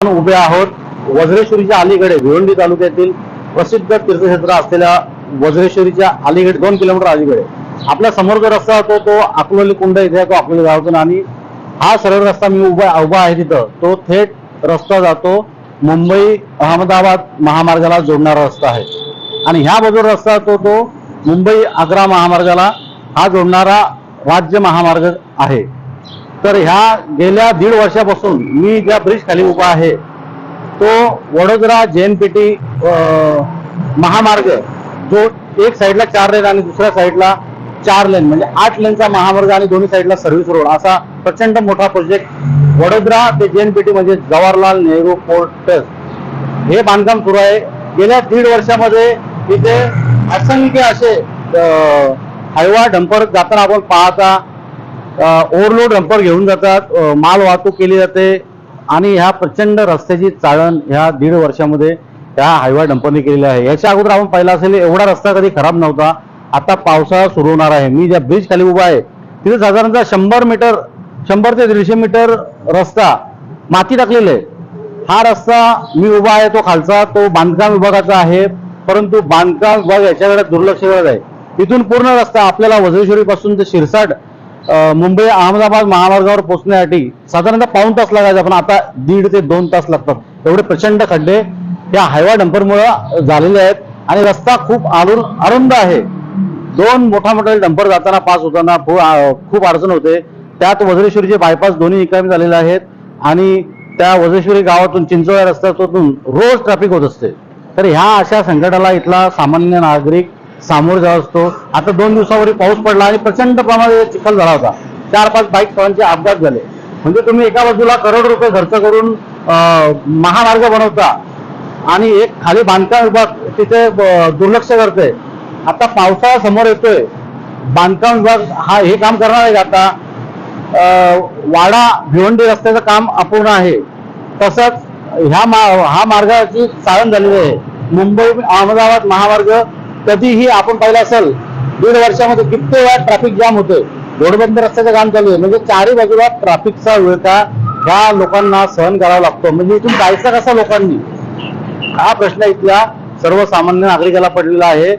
आपण उभे आहोत वज्रेश्वरीच्या अलीकडे भिवंडी तालुक्यातील प्रसिद्ध तीर्थक्षेत्र असलेल्या वज्रेश्वरीच्या अलीकडे दोन किलोमीटर अलीकडे. आपल्यासमोर जो रस्ता होतो तो अकलोली कुंड इथे तो अकलोली गावातून. आणि हा सरळ रस्ता मी उभा उभा आहे तिथं. तो थेट रस्ता जातो मुंबई अहमदाबाद महामार्गाला जोडणारा रस्ता आहे. आणि ह्या बाजूला रस्ता तो तो मुंबई आग्रा महामार्गाला हा जोडणारा राज्य महामार्ग आहे. तर ह्या गेल्या दीड वर्षापासून मी ज्या ब्रिज खाली उभा आहे तो वडोदरा जेएनपीटी महामार्ग जो एक साईडला चार लेन आणि दुसऱ्या साईडला चार लेन म्हणजे आठ लेनचा महामार्ग आणि दोन्ही साईडला सर्व्हिस रोड असा प्रचंड मोठा प्रोजेक्ट वडोदरा ते जेएनपीटी म्हणजे जवाहरलाल नेहरू पोर्ट हे बांधकाम सुरू आहे. गेल्या दीड वर्षामध्ये इथे असंख्य असे हायवा डंपर जाताना आपण पाहता ओव्हरलोड डंपर घेऊन जातात माल वाहतूक केली जाते आणि ह्या प्रचंड रस्त्याची चाळण ह्या दीड वर्षामध्ये ह्या हायवा डंपरने केलेली आहे. याच्या अगोदर आपण पाहिला असेल एवढा रस्ता कधी खराब नव्हता. आता पावसाळा सुरू होणार आहे. मी ज्या ब्रिज खाली उभा आहे तिथे साधारणतः शंभर मीटर शंभर ते दीडशे मीटर रस्ता माती टाकलेला आहे. हा रस्ता मी उभा आहे तो खालचा तो बांधकाम विभागाचा आहे परंतु बांधकाम विभाग याच्याकडे दुर्लक्ष करत आहे. इथून पूर्ण रस्ता आपल्याला वज्रेश्वरीपासून ते शिरसाट मुंबई अहमदाबाद महामार्गावर पोहोचण्यासाठी साधारणतः पाऊण तास लागायचा पण आता दीड ते दोन तास लागतात. एवढे प्रचंड खड्डे या हायवा डंपरमुळे झालेले आहेत आणि रस्ता खूप आरुण अरुंद आहे. दोन मोठा मोठा डंपर जाताना पास होताना खूप अडचण होते. त्यात वज्रेश्वरीचे बायपास दोन्ही निकामी झालेले आहेत आणि त्या वज्रेश्वरी गावातून चिंचोळ्या रस्त्यातून रोज ट्रॅफिक होत असते. तर ह्या अशा संकटाला इथला सामान्य नागरिक सामोरे जात असतो. आता दोन दिवसावर पाऊस पडला आणि प्रचंड प्रमाणात चिखल झाला होता. चार पाच बाईक सवारांचे अपघात झाले. म्हणजे तुम्ही एका बाजूला करोड रुपये खर्च करून महामार्ग बनवता आणि एक खाली बांधकाम विभाग तिथे दुर्लक्ष करते आता पावसाळा समोर येतोय. बांधकाम विभाग हा हे काम करणार आहे का आता? वाडा भिवंडी रस्त्याचं काम अपूर्ण आहे. तसंच ह्या मा हा मार्गाची चाळण झालेली आहे. मुंबई अहमदाबाद महामार्ग कधीही आपण पाहिलं असेल दीड वर्षामध्ये किती वेळा ट्रॅफिक जाम होतोय. घोडबंद रस्त्याचं काम चालू आहे. म्हणजे चारही बाजूला ट्रॅफिकचा विळखा ह्या लोकांना सहन करावा लागतो. म्हणजे इथून जायचं कसा लोकांनी? हा प्रश्न इथल्या सर्वसामान्य नागरिकाला पडलेला आहे.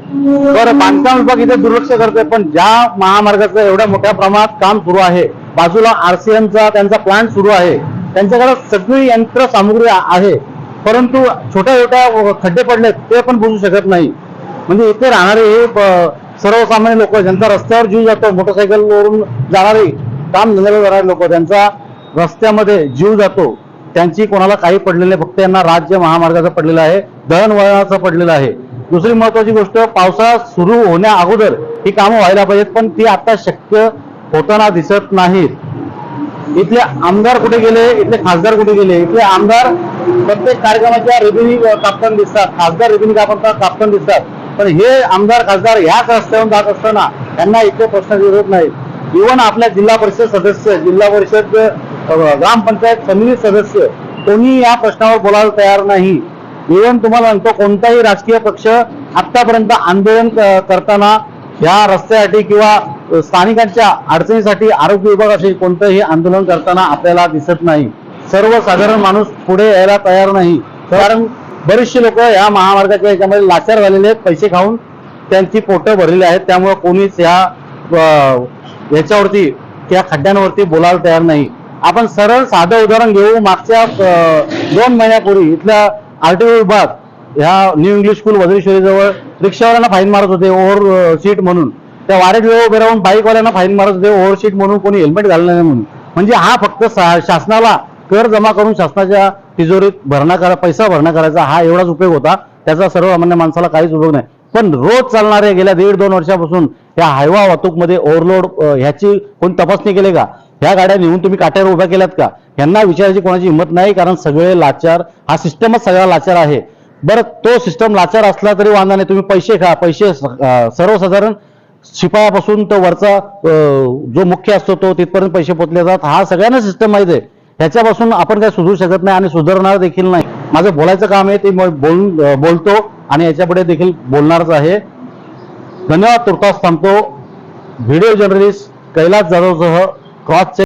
तर बांधकाम विभाग इथे दुर्लक्ष करतोय पण ज्या महामार्गाचं एवढ्या मोठ्या प्रमाणात काम सुरू आहे बाजूला आरसीएमचा त्यांचा प्लांट सुरू आहे त्यांच्याकडे सगळी यंत्र सामुग्री आहे परंतु छोट्या छोट्या खड्डे पडलेत ते पण बुजू शकत नाही. म्हणजे इथे राहणारे हे सर्वसामान्य लोक ज्यांचा रस्त्यावर जीव जातो मोटरसायकलवरून जाणारे काम धंद्याला जाणारे लोक त्यांचा रस्त्यामध्ये जीव जातो त्यांची कोणाला काही पडलेलं नाही. फक्त यांना राज्य महामार्गाचं पडलेलं आहे दळणवळणाचं पडलेलं आहे. दुसरी महत्वाची गोष्ट पावसाळा सुरू होण्या अगोदर ही कामं व्हायला पाहिजेत पण ती आता शक्य होताना दिसत नाहीत. इथले आमदार कुठे गेले? इथले खासदार कुठे गेले? इथले आमदार प्रत्येक कार्यक्रमाच्या रेबिनी कापताना दिसतात. खासदार रेबिनी कापताना कापताना दिसतात. पण हे आमदार खासदार ह्याच रस्त्यावरून जात असताना त्यांना इथे प्रश्न विरोध नाही इव्हन आपल्या जिल्हा परिषद सदस्य जिल्हा परिषद ग्रामपंचायत समिती सदस्य कोणी या प्रश्नावर बोलायला तयार नाही. इव्हन तुम्हाला सांगतो कोणताही राजकीय पक्ष आतापर्यंत आंदोलन करताना या रस्त्यासाठी किंवा स्थानिकांच्या अडचणीसाठी आरोग्य विभाग असे कोणतंही आंदोलन करताना आपल्याला दिसत नाही. सर्वसाधारण माणूस पुढे यायला तयार नाही. कारण बरेचसे लोक या महामार्गाच्या याच्यामध्ये लाचार झालेले आहेत पैसे खाऊन त्यांची पोटं भरलेली आहेत त्यामुळे कोणीच या याच्यावरती त्या खड्ड्यांवरती बोलायला तयार नाही. आपण सरळ साधं उदाहरण घेऊ मागच्या दोन महिन्यापूर्वी इथल्या आरटीओ विभाग ह्या न्यू इंग्लिश स्कूल वज्रेश्वरीजवळ रिक्षावाल्यांना फाईन मारत होते ओव्हर सीट म्हणून. त्या वाऱ्यात वेळ उभे राहून बाईकवाल्यांना फाईन मारत होते ओव्हर सीट म्हणून कोणी हेल्मेट घाललं नाही म्हणून. म्हणजे हा फक्त शासनाला कर जमा करून शासनाच्या तिजोरीत भरणा करा पैसा भरणा करायचा हा एवढाच उपयोग होता. त्याचा सर्वसामान्य माणसाला काहीच उपयोग नाही. पण रोज चालणाऱ्या गेल्या दीड दोन वर्षापासून या हायवा वाहतूकमध्ये ओव्हरलोड ह्याची कोण तपासणी केली का? ह्या गाड्या नेऊन तुम्ही काट्यावर उभ्या केल्यात का? यांना विचारायची कोणाची हिंमत नाही कारण सगळे लाचार हा सिस्टमच सगळा लाचार आहे. बरं तो सिस्टम लाचार असला तरी वांधा नाही तुम्ही पैसे खा पैसे सर्वसाधारण शिपायापासून तो वरचा जो मुख्य असतो तो तिथपर्यंत पैसे पोचले जातात. हा सगळ्यांना सिस्टम माहिती आहे. ह्याच्यापासून आपण काय सुधरू शकत नाही आणि सुधारणार देखील नाही. माझं बोलायचं काम आहे ते बोलून बोलतो आणि याच्यापुढे देखील बोलणारच आहे. धन्यवाद तुर्तास थांबतो. व्हिडिओ जर्नलिस्ट कैलास जाधवसह क्रॉस